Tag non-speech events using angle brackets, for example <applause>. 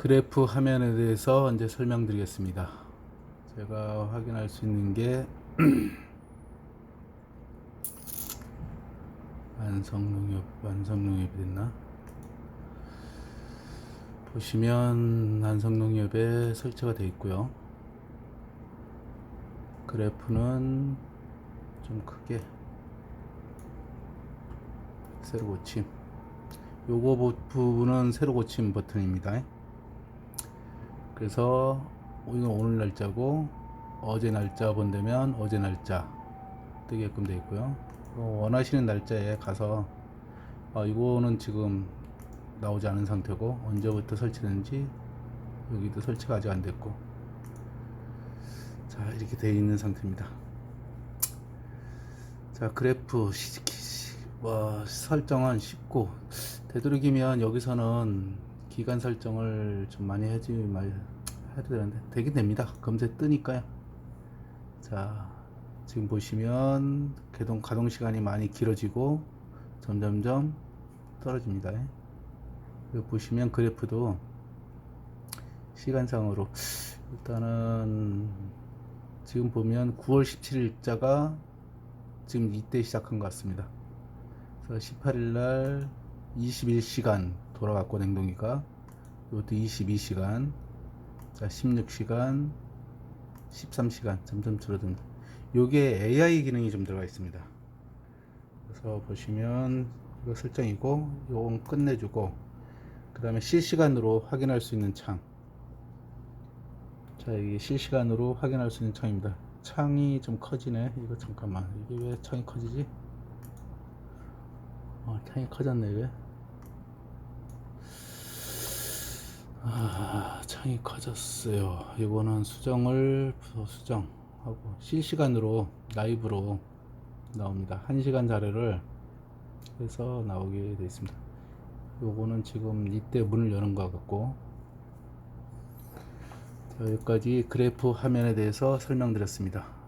그래프 화면에 대해서 이제 설명드리겠습니다. 제가 확인할 수 있는 게 <clears throat> 완성농협 완성농협이 됐나? 보시면 완성농협에 설치가 되어 있고요. 그래프는 좀 크게 새로 고침. 요거 부- 부분은 새로 고침 버튼입니다. 그래서 이건 오늘 날짜고 어제 날짜 본다면 어제 날짜 뜨게끔 되어 있고요. 어, 원하시는 날짜에 가서 아, 이거는 지금 나오지 않은 상태고 언제부터 설치됐는지 여기도 설치가 아직 안 됐고 자 이렇게 되어 있는 상태입니다. 자 그래프 시, 시- 뭐, 설정은 쉽고 되도록이면 여기서는 기간 설정을 좀 많이 해지 말 해야 되는데 되긴 됩니다. 검색 뜨니까요. 자 지금 보시면 개동 가동 시간이 많이 길어지고 점점점 떨어집니다. 여기 보시면 그래프도 시간상으로 일단은 지금 보면 9월 17일자가 지금 이때 시작한 것 같습니다. 그래서 18일 날 21시간 돌아갔고 냉동기가 이것도 22시간 자 16시간 13시간 점점 줄어듭니다. 요게 AI 기능이 좀 들어가 있습니다. 그래서 보시면 이거 설정이고 요건 끝내주고 그 다음에 실시간으로 확인할 수 있는 창. 자, 이게 실시간으로 확인할 수 있는 창입니다. 창이 좀 커지네. 이거 잠깐만. 이게 왜 창이 커지지? 어, 창이 커졌네, 왜? 아, 창이 커졌어요. 이거는 수정을 부서 수정하고 실시간으로 라이브로 나옵니다. 1시간 자료를 해서 나오게 되어 있습니다. 요거는 지금 이때 문을 여는 것 같고 자, 여기까지 그래프 화면에 대해서 설명드렸습니다.